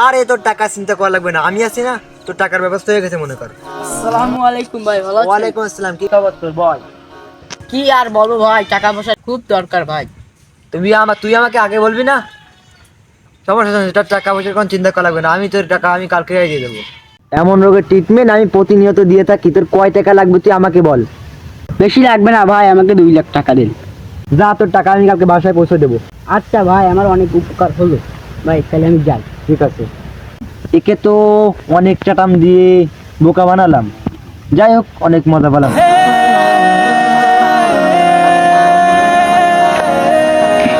আর এ তোর টাকা চিন্তা করা লাগবে না। আমি আছি না তোর টাকার ব্যবস্থা হয়ে গেছে মনে কর। আসসালামু আলাইকুম ভাই ভালো আছেন? ওয়ালাইকুম আসসালাম কি খবর তোর বল? কি আর বলব ভাই টাকা পয়সা খুব দরকার ভাই। তুমি আমার তুই আমাকে আগে বলবি না? সমস্যা নেই তোর টাকা পয়সার কোনো চিন্তা করা লাগবে না। আমি তোর টাকা আমি কালকে দিয়ে দেবো। এমন রোগের ট্রিটমেন্ট আমি প্রতিনিয়ত দিয়ে থাকি। তোর কয় টাকা লাগবে তুই আমাকে বল। বেশি লাগবে না ভাই আমাকে দুই লাখ টাকা দিন। যা তোর টাকা আমি কালকে বাসায় পৌঁছে দেবো। আচ্ছা ভাই আমার অনেক উপকার হলো। ভাই তাহলে আমি যাই। ঠিক আছে। একে তো অনেক চাটাম দিয়ে বোকা বানালাম। যাই হোক অনেক মজা পেলাম।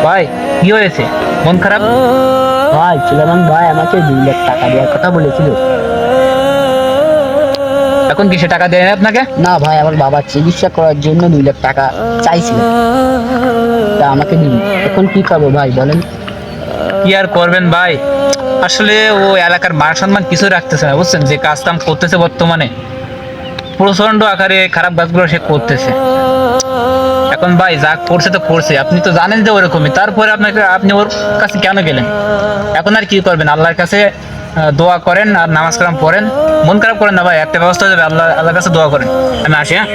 ভাই কি হয়েছে? মন খারাপ? ভাই ছিলাম ভাই আমাকে দুই লাখ টাকা দেওয়ার কথা বলেছিল। এখন কিসে টাকা দেয় না আপনাকে? না ভাই আমার বাবার চিকিৎসা করার জন্য দুই লাখ টাকা চাইছিল। তা আমাকে দিন। এখন কি করব ভাই বলেন। কি আর করবেন ভাই? আসলে ও এলাকার মান সম্মান কিছু রাখতেছে না, বুঝছেন? যে কাজ কাম করতেছে বর্তমানে। প্রচণ্ড আকারে খারাপ কাজগুলো সে করতেছে। এখন ভাই, যা করছে তো করছে। আপনি তো জানেন যে ওরকমই। তারপরে আপনাকে, আপনি ওর কাছে কেন গেলেন? এখন আর কি করবেন? আল্লাহর কাছে দোয়া করেন আর নামাজ কালাম পড়েন। মন খারাপ করেন না ভাই, একটা ব্যবস্থা হয়ে যাবে। আল্লাহ, আল্লাহর কাছে দোয়া করেন। আমি আসি হ্যাঁ?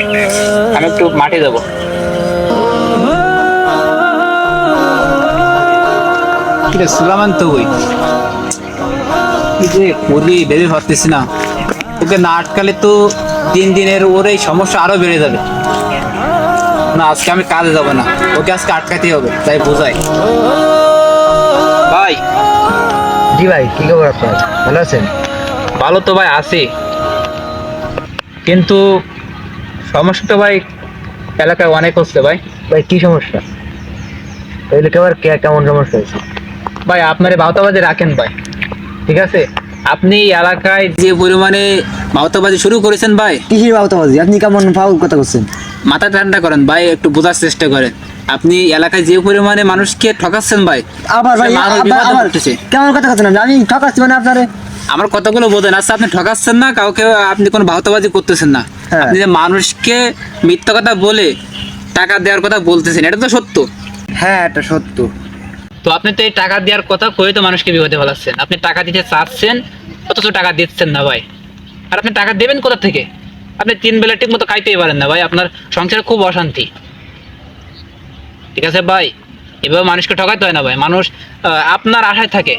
আমি একটু মাঠে যাব। কিরে সুলামান তো ওই যে করি ভেবে ভাবতেছি না ওকে না আটকালে তো দিন দিনের ওর এই সমস্যা আরও বেড়ে যাবে। না আজকে আমি কাজে যাব না ওকে আজকে আটকাতেই হবে তাই বোঝাই ভাই। জি ভাই কি খবর আপনার? ভালো আছেন? ভালো তো ভাই আছে। কিন্তু সমস্যা তো ভাই এলাকায় অনেক হচ্ছে ভাই। ভাই কি সমস্যা? তাহলে কেবার কে- কেমন সমস্যা হয়েছে? ভাই আপনার বাউতাবাজি রাখেন ভাই। ঠিক আছে? আপনি এলাকায় যে পরিমাণে বাউতাবাজি শুরু করেছেন ভাই কিসের বাবতাবাজি আপনি কেমন ফাউল কথা করছেন মাথা ঠান্ডা করেন ভাই একটু বোঝার চেষ্টা করেন। আপনি এলাকায় যে পরিমাণে মানুষকে ঠকাচ্ছেন ভাই আবার ভাই আবার-। কেমন কথা আপনি? আমি ঠকাচ্ছি মানে আপনারে। আমার কথাগুলো বোঝেন। আচ্ছা আপনি ঠকাচ্ছেন না কাউকে আপনি কোনো বাহতাবাজি করতেছেন না। হ্যাঁ। আপনি যে মানুষকে মিথ্যা কথা বলে টাকা দেওয়ার কথা বলতেছেন এটা তো সত্য। হ্যাঁ এটা সত্য। তো আপনি তো এই টাকা দেওয়ার কথা কয়ে তো মানুষকে বিপদে ফেলাচ্ছেন। আপনি টাকা দিতে চাচ্ছেন অথচ টাকা দিচ্ছেন না ভাই। আর আপনি টাকা দেবেন কোথা থেকে? আপনি তিন বেলা ঠিক মতো খাইতেই পারেন না ভাই আপনার সংসারে খুব অশান্তি। ঠিক আছে ভাই এভাবে মানুষকে ঠকাইতে হয় না ভাই। মানুষ আপনার আশায় থাকে।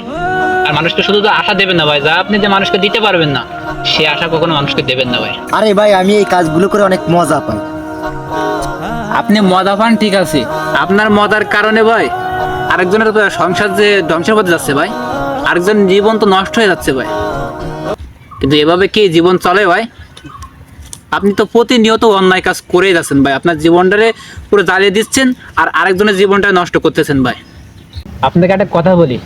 আর মানুষকে শুধু তো আশা দেবেন না ভাই যা আপনি যে মানুষকে দিতে পারবেন না সে আশা কখনো মানুষকে দেবেন না ভাই। আরে ভাই আমি এই কাজগুলো করে অনেক মজা পাই। আপনি মজা পান ঠিক আছে। আপনার মজার কারণে ভাই আরেকজনের সংসার যে ধ্বংসের পথে যাচ্ছে ভাই, আরেকজন জীবন তো নষ্ট হয়ে যাচ্ছে ভাই। কিন্তু এভাবে কি জীবন চলে ভাই? আপনি তো প্রতিনিয়ত অন্যায় কাজ করেই যাচ্ছেন ভাই, আপনার জীবনটারে পুরো জ্বালিয়ে দিচ্ছেন আর আরেকজনের জীবনটা নষ্ট করতেছেন ভাই। আপনাকে একটা কথা বলি,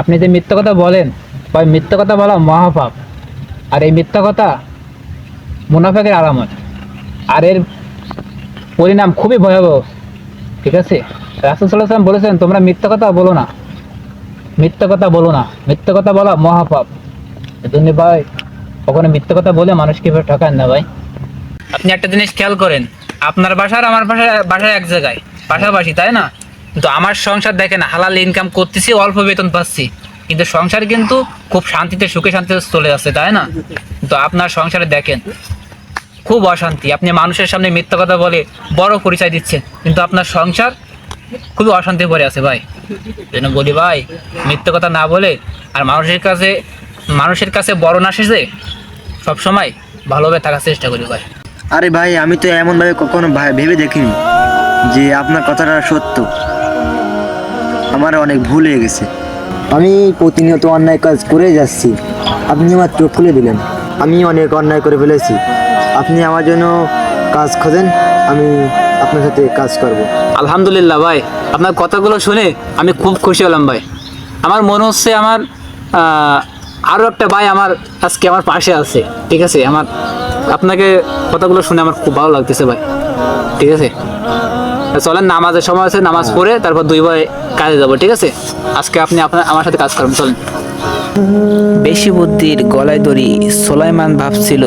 আপনি যে মিথ্যা কথা বলেন, ভাই, মিথ্যা কথা বলা মহাপাপ। আর এই মিথ্যা কথা মুনাফাকের আলামত। আর এর পরিণাম খুবই ভয়াবহ, ঠিক আছে? রাসুল সাল্লাম বলেছেন, তোমরা মিথ্যা কথা বলো না। মিথ্যা কথা বলো না। মিথ্যা কথা বলা মহাপাপ। এজন্য ভাই, কখনো মিথ্যা কথা বলে মানুষকে ঠকান না ভাই? আপনি একটা জিনিস খেয়াল করেন, আপনার বাসার আমার বাসায় বাসায় এক জায়গায়, পাশাপাশি, তাই না? কিন্তু আমার সংসার দেখেন, হালাল ইনকাম করতেছি, অল্প বেতন পাচ্ছি। কিন্তু সংসার কিন্তু খুব শান্তিতে, সুখে, শান্তিতে চলে যাচ্ছে, তাই না? কিন্তু আপনার সংসারে দেখেন, খুব অশান্তি। আপনি মানুষের সামনে মিথ্যা কথা বলে বড় পরিচয় দিচ্ছেন। কিন্তু আপনার সংসার খুবই অশান্তি পড়ে আছে ভাই। যেন বলি ভাই মিথ্যা কথা না বলে আর মানুষের কাছে মানুষের কাছে বড় না শেষে সবসময় ভালোভাবে থাকার চেষ্টা করি ভাই। আরে ভাই আমি তো এমন ভাবে কখনো ভাই- ভেবে দেখিনি যে আপনার কথাটা সত্য। আমার অনেক ভুল হয়ে গেছে। আমি প্রতিনিয়ত অন্যায় কাজ করে যাচ্ছি। আপনি আমার চোখ খুলে দিলেন। আমি অনেক অন্যায় করে ফেলেছি। আপনি আমার জন্য কাজ খোঁজেন আমি আপনার সাথে কাজ করব। আলহামদুলিল্লাহ ভাই, আপনার কথাগুলো শুনে আমি খুব খুশি হলাম ভাই। আমার মনে হচ্ছে আমার আরও একটা ভাই আমার আজকে আমার পাশে আছে, ঠিক আছে? আমার, আপনাকে কথাগুলো শুনে আমার খুব ভালো লাগতেছে ভাই, ঠিক আছে? চলেন, নামাজের সময় আছে, নামাজ পড়ে তারপর দুই ভাই কাজে যাব, ঠিক আছে? আজকে আপনি আপনার, আমার সাথে কাজ করুন, চলেন। বেশি বুদ্ধির গলায় দড়ি সোলাইমান ভাবছিল,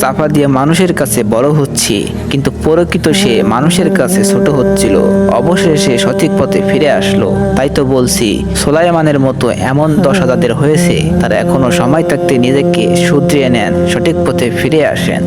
চাপা দিয়ে মানুষের কাছে বড় হচ্ছে, কিন্তু প্রকৃত সে মানুষের কাছে ছোট হচ্ছিল। অবশেষে সঠিক পথে ফিরে আসলো। তাই তো বলছি, সোলাইমানের মতো এমন দশা যাদের হয়েছে, তারা এখনও সময় থাকতে নিজেকে শুধরিয়ে নেন, সঠিক পথে ফিরে আসেন।